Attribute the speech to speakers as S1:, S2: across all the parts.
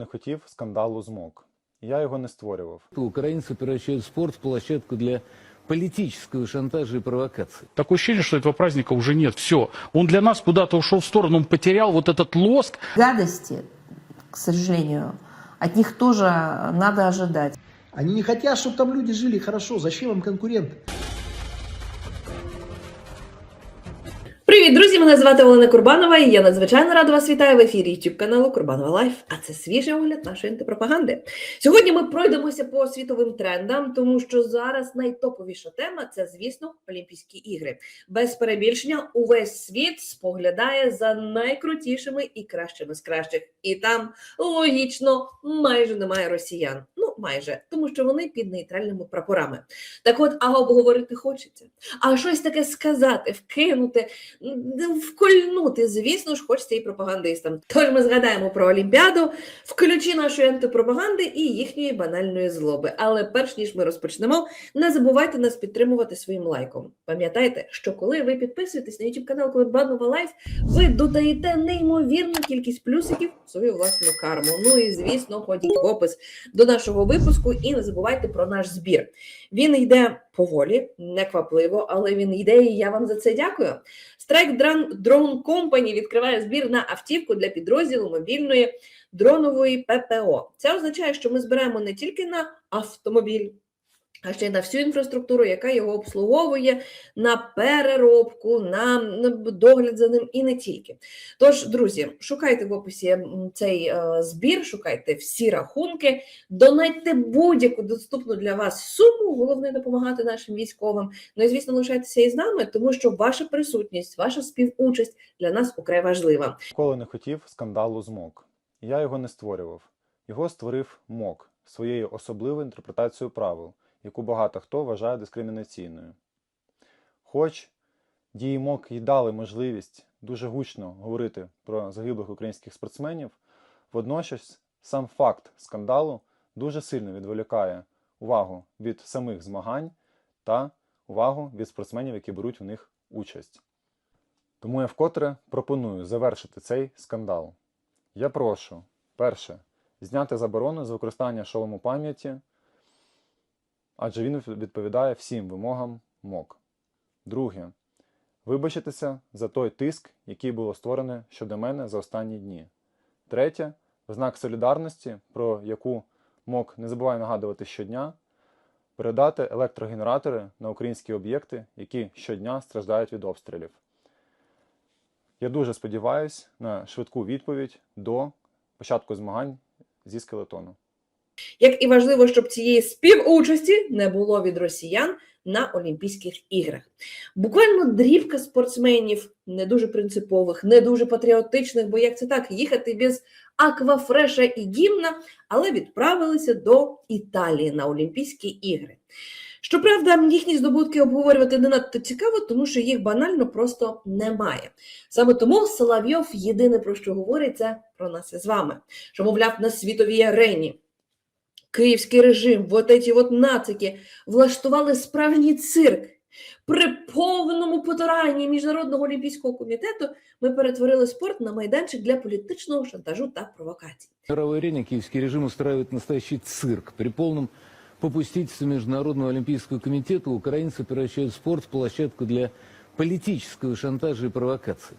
S1: не хотів скандалу з МОК. Я його не створював.
S2: Украинцы превращают спорт в площадку для политического шантажа и провокаций.
S3: Такое ощущение, что этого праздника уже нет. Все. Он для нас куда-то ушел в сторону, он потерял вот этот лоск.
S4: Гадости, к сожалению, от них тоже надо ожидать.
S5: Они не хотят, чтобы там люди жили хорошо. Зачем им конкуренты?
S6: Привіт, друзі! Мене звати Олена Курбанова, і я надзвичайно рада вас вітаю в ефірі YouTube каналу Курбанова Лайф. А це свіжий огляд нашої антипропаганди. Сьогодні ми пройдемося по світовим трендам, тому що зараз найтоповіша тема це, звісно, Олімпійські ігри. Без перебільшення увесь світ споглядає за найкрутішими і кращими з кращих. І там логічно майже немає росіян. Майже тому, що вони під нейтральними прапорами. Так от, а обговорити хочеться, а щось таке сказати, вкинути вкольнути, звісно ж, хочеться і пропагандистам. Тож ми згадаємо про Олімпіаду в ключі нашої антипропаганди і їхньої банальної злоби. Але перш ніж ми розпочнемо, не забувайте нас підтримувати своїм лайком. Пам'ятайте, що коли ви підписуєтесь на YouTube канал Курбанова Лайф, ви додаєте неймовірну кількість плюсиків в свою власну карму. Ну і звісно, ходіть в опис до нашого випуску і не забувайте про наш збір. Він йде поволі, неквапливо, але він йде, і я вам за це дякую. Strike Drone- Company відкриває збір на автівку для підрозділу мобільної дронової ППО. Це означає, що ми збираємо не тільки на автомобіль, а ще й на всю інфраструктуру, яка його обслуговує, на переробку, на догляд за ним і не тільки. Тож, друзі, шукайте в описі цей е, збір, шукайте всі рахунки, донайте будь-яку доступну для вас суму. Головне допомагати нашим військовим. Ну і звісно, лишайтеся із нами, тому що ваша присутність, ваша співучасть для нас украй важлива.
S1: Ніколи не хотів скандалу з МОК. Я його не створював. Його створив МОК своєю особливою інтерпретацією правил, яку багато хто вважає дискримінаційною. Хоч дії МОК і дали можливість дуже гучно говорити про загиблих українських спортсменів, водночас сам факт скандалу дуже сильно відволікає увагу від самих змагань та увагу від спортсменів, які беруть у них участь. Тому я вкотре пропоную завершити цей скандал. Я прошу, перше, зняти заборону з використання шолому пам'яті, адже він відповідає всім вимогам МОК. Друге, вибачитися за той тиск, який було створене щодо мене за останні дні. Третє, в знак солідарності, про яку МОК не забуває нагадувати щодня, передати електрогенератори на українські об'єкти, які щодня страждають від обстрілів. Я дуже сподіваюся на швидку відповідь до початку змагань зі скелетону.
S6: Як і важливо, щоб цієї співучасті не було від росіян на Олімпійських іграх. Буквально дрібка спортсменів, не дуже принципових, не дуже патріотичних, бо як це так, їхати без аквафреша і гімна, але відправилися до Італії на Олімпійські ігри. Щоправда, їхні здобутки обговорювати не надто цікаво, тому що їх банально просто немає. Саме тому Соловйов єдине про що говорить, це про нас із вами, що, мовляв, на світовій арені київський режим, вот эти от нацики, влаштували справжній цирк. При повному потуранні Міжнародного олімпійського комітету ми перетворили спорт на майданчик для політичного шантажу та провокацій.
S2: На мировой арене киевский режим устраивает настоящий цирк. При полном попустительстве Международного олимпийского комитета украинцы превращают спорт в площадку для политического шантажа и провокаций.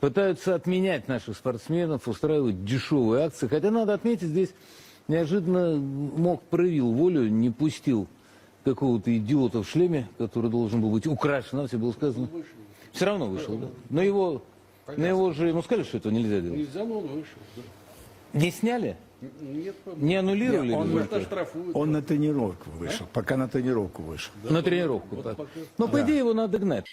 S2: Пытаются отменять наших спортсменов, устраивают дешевые акции. Хотя надо отметить, здесь неожиданно МОК проявил волю, не пустил какого-то идиота в шлеме, который должен был быть украшен, а все было сказано. Все равно вышел, да. Но его, на его же ему сказали, что этого нельзя делать.
S7: Нельзя, но он вышел. да.
S2: Не сняли?
S7: Нет,
S2: Не аннулировали?
S8: он,
S2: результат?
S7: это
S8: он на тренировку вышел, пока на тренировку вышел.
S2: На тренировку. так. Но, по идее, его надо гнать.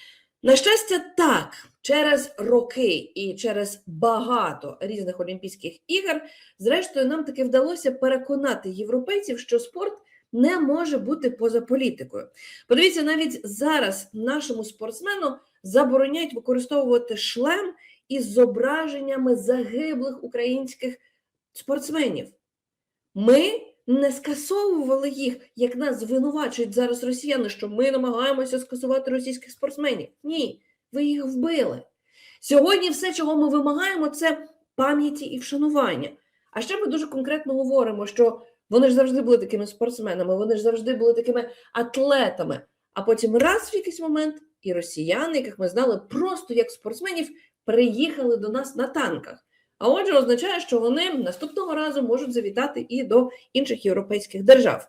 S6: На щастя, так, через роки і через багато різних Олімпійських ігор, зрештою, нам таки вдалося переконати європейців, що спорт не може бути поза політикою. Подивіться, навіть зараз нашому спортсмену забороняють використовувати шлем із зображеннями загиблих українських спортсменів. Ми не скасовували їх, як нас звинувачують зараз росіяни, що ми намагаємося скасувати російських спортсменів. Ні, ви їх вбили. Сьогодні все, чого ми вимагаємо, це пам'яті і вшанування. А ще ми дуже конкретно говоримо, що вони ж завжди були такими спортсменами, вони ж завжди були такими атлетами. А потім раз в якийсь момент і росіяни, яких ми знали, просто як спортсменів, приїхали до нас на танках. А отже, означає, що вони наступного разу можуть завітати і до інших європейських держав.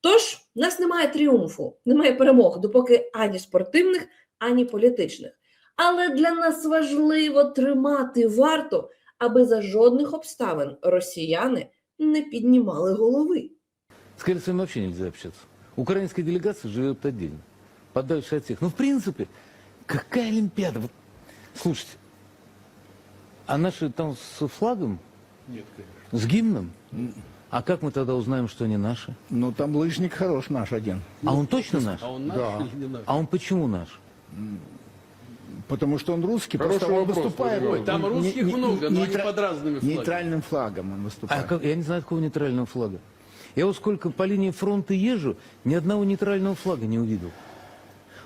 S6: Тож, в нас немає тріумфу, немає перемог, допоки ані спортивних, ані політичних. Але для нас важливо тримати варту, аби за жодних обставин росіяни не піднімали голови.
S2: С Кельцем вообще нельзя общаться. Украинская делегация живет отдельно, подальше от всех. Ну, в принципе, какая Олимпиада? Вот, слушайте, а наши там с флагом? Нет, конечно. С гимном? А как мы тогда узнаем, что они наши?
S8: Ну, там лыжник хорош наш один.
S2: А он точно наш?
S7: А он наш
S8: Да.
S7: или не наш?
S2: А он почему наш?
S8: Потому что он русский,
S7: Хороший
S8: просто он
S7: вопрос,
S8: выступает.
S7: Ой, там
S8: не-
S7: русских
S8: не-
S7: много, но они
S8: нейтра-
S7: под разными флагами.
S8: Нейтральным флагом он
S2: А
S8: выступает.
S2: как- я не знаю такого нейтрального флага. Я вот сколько по линии фронта езжу, ни одного нейтрального флага не увидел.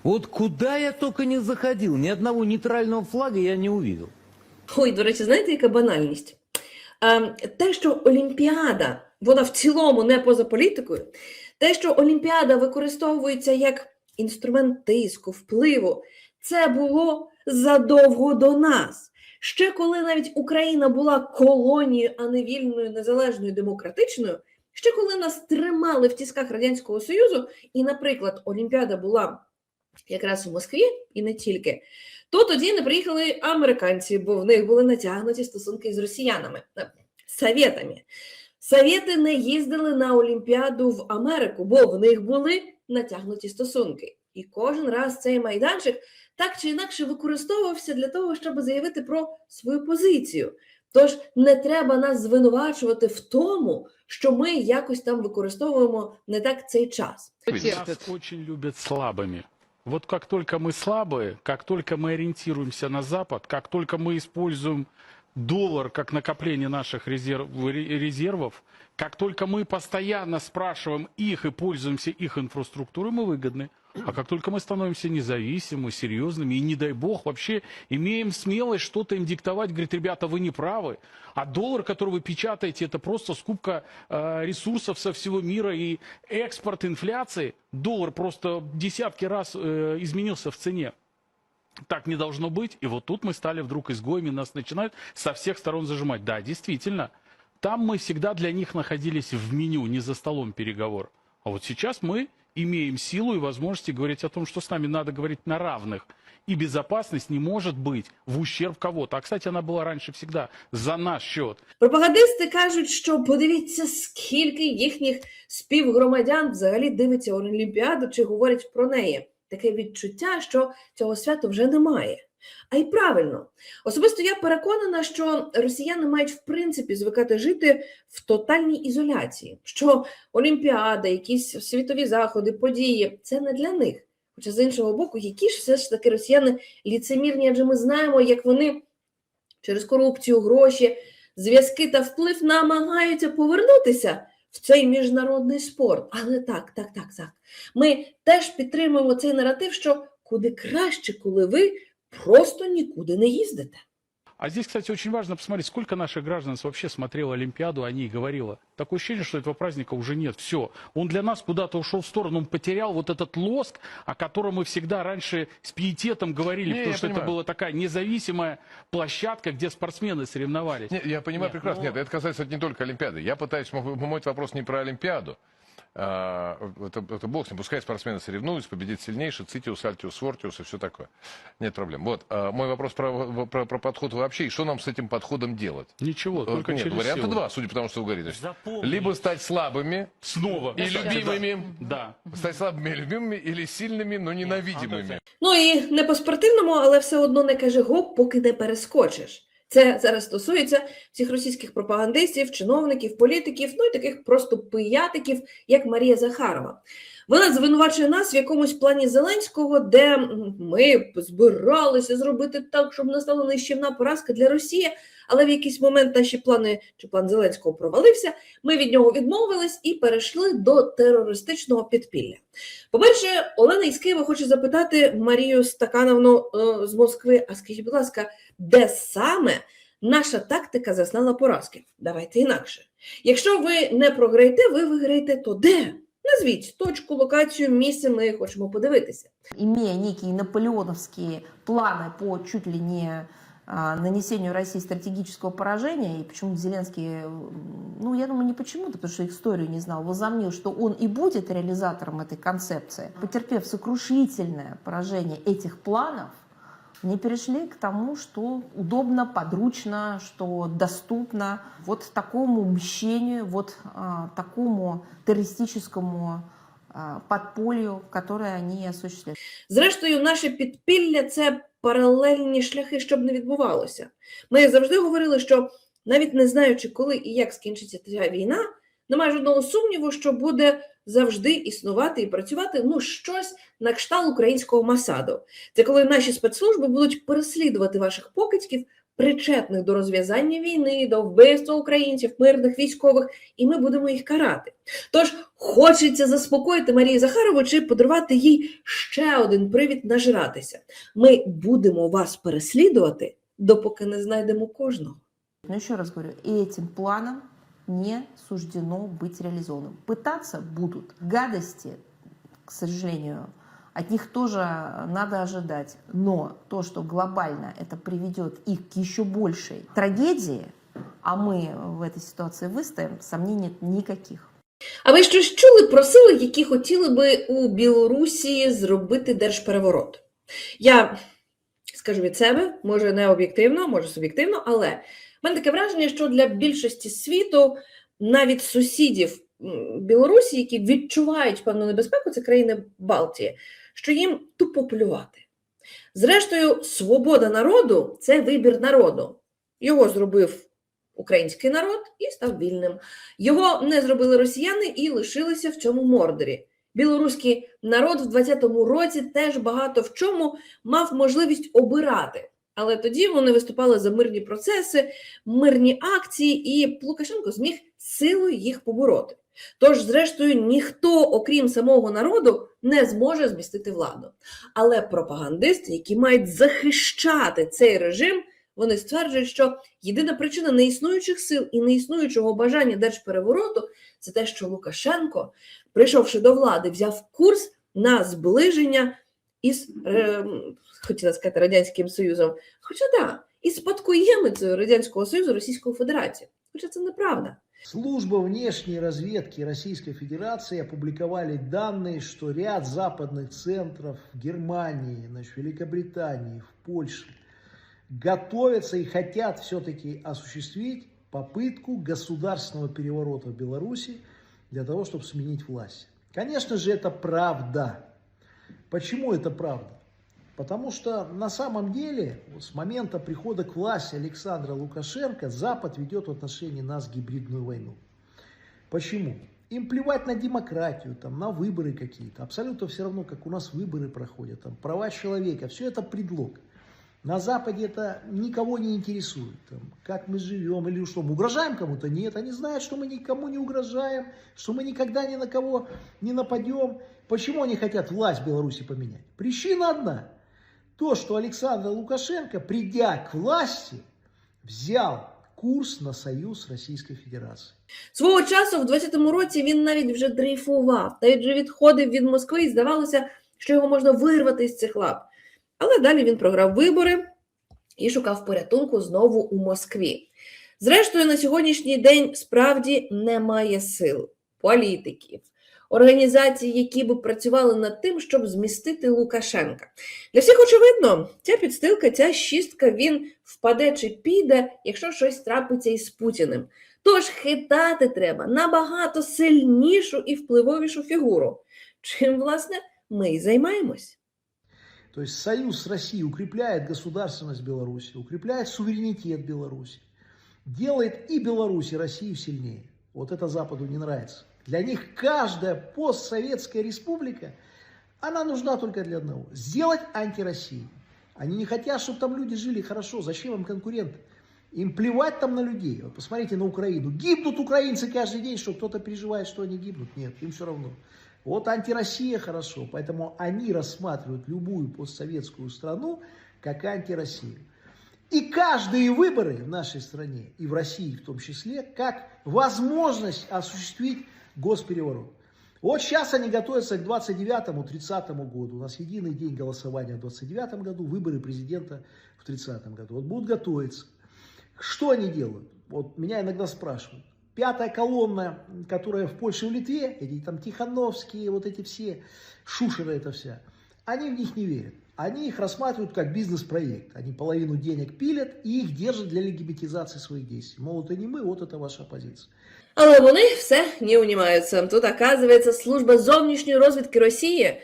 S2: Вот куда я только не заходил, ни одного нейтрального флага я не увидел.
S6: Ой, до речі, знаєте, яка банальність? Е, те, що Олімпіада, вона в цілому не поза політикою, те, що Олімпіада використовується як інструмент тиску, впливу, це було задовго до нас. Ще коли навіть Україна була колонією, а не вільною, незалежною, демократичною, ще коли нас тримали в тісках Радянського Союзу, і, наприклад, Олімпіада була якраз у Москві і не тільки, то тоді не приїхали американці, бо в них були натягнуті стосунки з росіянами, е, совєтами. Совєти не їздили на Олімпіаду в Америку, бо в них були натягнуті стосунки. І кожен раз цей майданчик так чи інакше використовувався для того, щоб заявити про свою позицію. Тож не треба нас звинувачувати в тому, що ми якось там використовуємо не так цей час.
S3: Нас очень любят слабыми. Вот как только мы слабые, как только мы ориентируемся на Запад, как только мы используем доллар как накопление наших резерв- ре- резервов, как только мы постоянно спрашиваем их и пользуемся их инфраструктурой, мы выгодны. А как только мы становимся независимыми, серьезными и, не дай бог, вообще имеем смелость что-то им диктовать, говорит, ребята, вы не правы, а доллар, который вы печатаете, это просто скупка э, ресурсов со всего мира и экспорт инфляции, доллар просто десятки раз э, изменился в цене. Так не должно быть. И вот тут мы стали вдруг изгоями, нас начинают со всех сторон зажимать. Да, действительно, там мы всегда для них находились в меню, не за столом переговор. А вот сейчас мы имеем силу и возможности говорить о том, что с нами надо говорить на равных. И безопасность не может быть в ущерб кого-то. А, кстати, она была раньше всегда за наш счет.
S6: Пропагандисти кажуть, що подивіться, скільки їхніх співгромадян взагалі дивиться Олімпіаду чи говорять про неї. Таке відчуття, що цього свята вже немає. А й правильно, особисто я переконана, що росіяни мають в принципі звикати жити в тотальній ізоляції, що Олімпіада, якісь світові заходи, події це не для них. Хоча з іншого боку, які ж все ж таки росіяни ліцемірні, адже ми знаємо, як вони через корупцію, гроші, зв'язки та вплив намагаються повернутися в цей міжнародний спорт. Але так, так, так, так. Ми теж підтримуємо цей наратив, що куди краще, коли ви просто нікуди не їздите.
S3: А здесь, кстати, очень важно посмотреть, сколько наших граждан вообще смотрело Олимпиаду, о ней говорило. Такое ощущение, что этого праздника уже нет. Все. Он для нас куда-то ушел в сторону, он потерял вот этот лоск, о котором мы всегда раньше с пиететом говорили,
S9: Не,
S3: потому что это
S9: понимаю.
S3: была такая независимая площадка, где спортсмены соревновались.
S9: Не, я понимаю
S3: Нет,
S9: прекрасно.
S3: ну-
S9: Нет, это касается не только Олимпиады. Я пытаюсь, мой вопрос не про Олимпиаду. А, это, это бог с ним. Пускай спортсмены соревнуются, победит сильнейший, Цитиус, Альтиус, Фортиус и все такое. Нет проблем. Вот, а, мой вопрос про, про, про подход вообще. И что нам с этим подходом делать?
S3: Ничего,
S9: Э,
S3: только
S9: Нет,
S3: через
S9: варианта
S3: силу.
S9: два, судя по тому, что вы говорите. Значит,
S3: Запомни.
S9: либо стать слабыми
S3: Снова.
S9: и
S3: Кстати,
S9: любимыми,
S3: Да.
S9: стать слабыми и любимыми, или сильными, но ненавидимыми.
S6: Ну і не по спортивному, але все одно не каже гоп, поки не перескочиш. Це зараз стосується всіх російських пропагандистів, чиновників, політиків, ну і таких просто пиятиків, як Марія Захарова. Вона звинувачує нас в якомусь плані Зеленського, де ми збиралися зробити так, щоб настала нищівна поразка для Росії. Але в якийсь момент наші плани чи план Зеленського провалився. Ми від нього відмовились і перейшли до терористичного підпілля. По-перше, Олена із Києва хоче запитати Марію Стакановну е, з Москви: а скажіть, будь ласка, де саме наша тактика зазнала поразки. Давайте інакше. Якщо ви не програєте, ви виграєте, то де? Назвіть точку, локацію, місце, ми хочемо подивитися.
S4: имея некие наполеоновские планы по чуть ли не а, нанесению России стратегического поражения, и почему Зеленский, м, ну, я думаю, не почему-то, потому что историю не знал, возомнил, что он и будет реализатором этой концепции. Потерпев сокрушительное поражение этих планов, они перешли к тому, что удобно, подручно, что доступно вот такому мщению, вот а, такому террористическому а, подполью, которое они осуществляют.
S6: Зрештою, наше підпілля це паралельні шляхи, щоб не відбувалося. Ми завжди говорили, що навіть не знаючи, коли і як скінчиться ця війна, немає жодного сумніву, що буде завжди існувати і працювати ну щось на кшталт українського масаду. Це коли наші спецслужби будуть переслідувати ваших покидьків, причетних до розв'язання війни, до вбивства українців, мирних військових, і ми будемо їх карати. Тож хочеться заспокоїти Марії Захарову чи подарувати їй ще один привід нажиратися. Ми будемо вас переслідувати, допоки не знайдемо кожного.
S4: Но еще раз говорю, и этим планом не суждено быть реализованным. Пытаться будут гадости, к сожалению, от них тоже надо ожидать. Но то, что глобально это приведет их к еще большей трагедии, а мы в этой ситуации выстоим, сомнений нет никаких.
S6: А ви щось чули про сили, які хотіли би у Білорусі зробити держпереворот? Я скажу від себе, може не об'єктивно, може суб'єктивно, але в мене таке враження, що для більшості світу, навіть сусідів Білорусі, які відчувають певну небезпеку, це країни Балтії, що їм тупо плювати. Зрештою, свобода народу це вибір народу. Його зробив український народ і став вільним. Його не зробили росіяни і лишилися в цьому мордорі. Білоруський народ в 20-му році теж багато в чому мав можливість обирати. Але тоді вони виступали за мирні процеси, мирні акції, і Лукашенко зміг силою їх побороти. Тож, зрештою, ніхто, окрім самого народу, не зможе змістити владу. Але пропагандисти, які мають захищати цей режим, вони стверджують, що єдина причина неіснуючих сил і неіснуючого бажання держперевороту це те, що Лукашенко, прийшовши до влади, взяв курс на зближення із е, хотіла сказати Радянським Союзом. Хоча да, і спадкоємицею Радянського Союзу Російською Федерацією. Хоча це неправда.
S5: Служба внешней разведки Российской Федерации опубликовали данные, что ряд западных центров в Германии, значит, в Великобритании, в Польше готовятся и хотят все-таки осуществить попытку государственного переворота в Беларуси для того, чтобы сменить власть. Конечно же, это правда. Почему это правда? Потому что на самом деле с момента прихода к власти Александра Лукашенко Запад ведет в отношении нас гибридную войну. Почему? Им плевать на демократию, там, на выборы какие-то. Абсолютно все равно, как у нас выборы проходят, там, права человека. Все это предлог. На Западе это никого не интересует. Там, как мы живем или что, мы угрожаем кому-то? Нет, они знают, что мы никому не угрожаем, что мы никогда ни на кого не нападем. Почему они хотят власть в Беларуси поменять? Причина одна. То, что Александр Лукашенко, придя к власти, взял курс на союз с Российской Федерацией.
S6: Свого часу, в 20-му році, він навіть вже дрейфував, навіть вже відходив від Москви, і здавалося, що його можна вирвати з цих лап. Але далі він програв вибори і шукав порятунку знову у Москві. Зрештою, на сьогоднішній день справді немає сил, політиків, організацій, які би працювали над тим, щоб змістити Лукашенка. Для всіх очевидно, ця підстилка, ця шістка, він впаде чи піде, якщо щось трапиться із Путіним. Тож хитати треба набагато сильнішу і впливовішу фігуру. Чим, власне, ми і займаємось.
S5: То есть союз с Россией укрепляет государственность Беларуси, укрепляет суверенитет Беларуси, делает и Беларусь, и Россию сильнее. Вот это Западу не нравится. Для них каждая постсоветская республика, она нужна только для одного. Сделать антироссию. Они не хотят, чтобы там люди жили хорошо. Зачем им конкуренты? Им плевать там на людей. Вот посмотрите на Украину. Гибнут украинцы каждый день, что кто-то переживает, что они гибнут. Нет, им все равно. Вот антироссия хорошо, поэтому они рассматривают любую постсоветскую страну как антироссию. И каждые выборы в нашей стране, и в России в том числе, как возможность осуществить госпереворот. Вот сейчас они готовятся к 29-30 году. У нас единый день голосования в 29 году, выборы президента в 30 году. Вот будут готовиться. Что они делают? Вот меня иногда спрашивают Пятая колонна, которая в Польше и в Литве, эти там Тихановские, вот эти все, Шушеры это вся, они в них не верят. Они их рассматривают как бизнес-проект. Они половину денег пилят и их держат для легитимизации своих действий. Мол, это не мы, вот это ваша оппозиция.
S6: Але вони все не унімаються. Тут, оказується, служба зовнішньої розвідки Росії.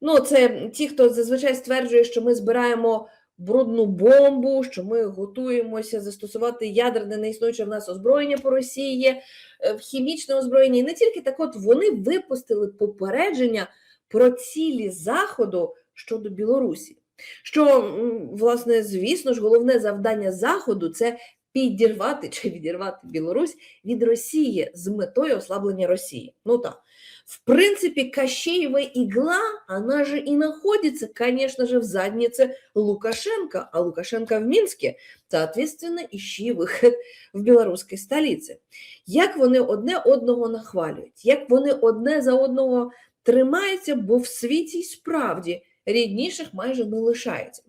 S6: Ну, це ті, хто зазвичай стверджує, що ми збираємо брудну бомбу, що ми готуємося застосувати ядерне неіснуюче в нас озброєння по Росії, е, в хімічне озброєння. І не тільки так, от вони випустили попередження про цілі Заходу щодо Білорусі. Що, власне, звісно ж, головне завдання Заходу це підірвати чи відірвати Білорусь від Росії з метою ослаблення Росії. Ну так. В принципе, Кощеева игла, она же и находится, конечно же, в заднице Лукашенко, а Лукашенко в Минске. Соответственно, ищи вихід в білоруській столиці. Як вони одне одного нахвалюють, як вони одне за одного тримаються, бо в світі справді рідніших майже не лишається.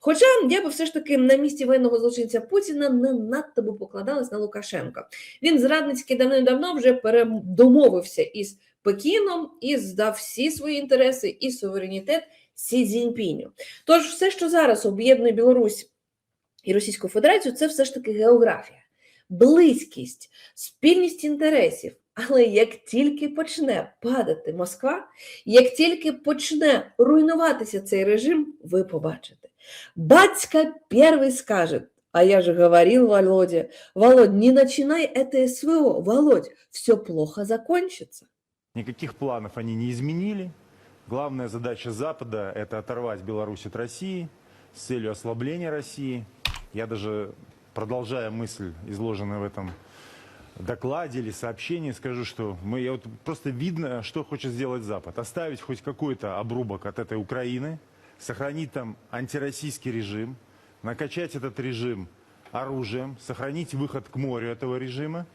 S6: Хоча я би все ж таки на місці воєнного злочинця Путіна не надто би покладалась на Лукашенка. Він зрадницький давним-давно вже передомовився із Пекіном і здав всі свої інтереси і суверенітет Сі Цзіньпіню. Тож все, що зараз об'єднує Білорусь і Російську Федерацію, це все ж таки географія, близькість, спільність інтересів. Але як тільки почне падати Москва, як тільки почне руйнуватися цей режим, ви побачите. Батька перший скаже, а я же говорил Володе, Володь, не начинай это СВО, Володь, все плохо закончится.
S7: Никаких планов они не изменили. Главная задача Запада – это оторвать Беларусь от России с целью ослабления России. Я даже, продолжая мысль, изложенную в этом докладе или сообщении, скажу, что мы, я вот просто видно, что хочет сделать Запад. Оставить хоть какой-то обрубок от этой Украины, сохранить там антироссийский режим, накачать этот режим оружием, сохранить выход к морю этого режима,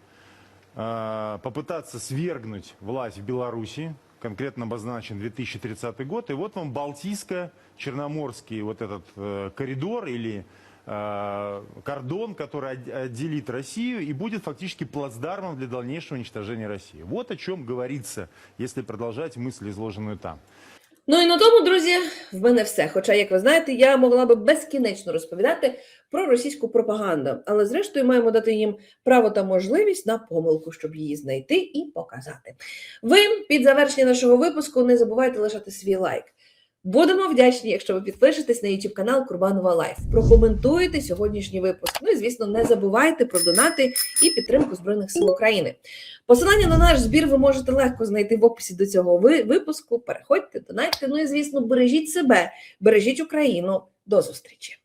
S7: попытаться свергнуть власть в Беларуси, конкретно обозначен 2030 год, и вот вам Балтийско-Черноморский вот этот э, коридор или э, кордон, который от- отделит Россию и будет фактически плацдармом для дальнейшего уничтожения России. Вот о чем говорится, если продолжать мысль, изложенную там.
S6: Ну і на тому, друзі, в мене все. Хоча, як ви знаєте, я могла би безкінечно розповідати про російську пропаганду, але зрештою маємо дати їм право та можливість на помилку, щоб її знайти і показати. Ви під завершення нашого випуску не забувайте лишати свій лайк. Будемо вдячні, якщо ви підпишетесь на YouTube канал Курбанова Лайф, прокоментуєте сьогоднішній випуск. Ну і звісно, не забувайте про донати і підтримку Збройних сил України. Посилання на наш збір ви можете легко знайти в описі до цього ви- випуску. Переходьте, донайте. Ну і звісно, бережіть себе, бережіть Україну. До зустрічі!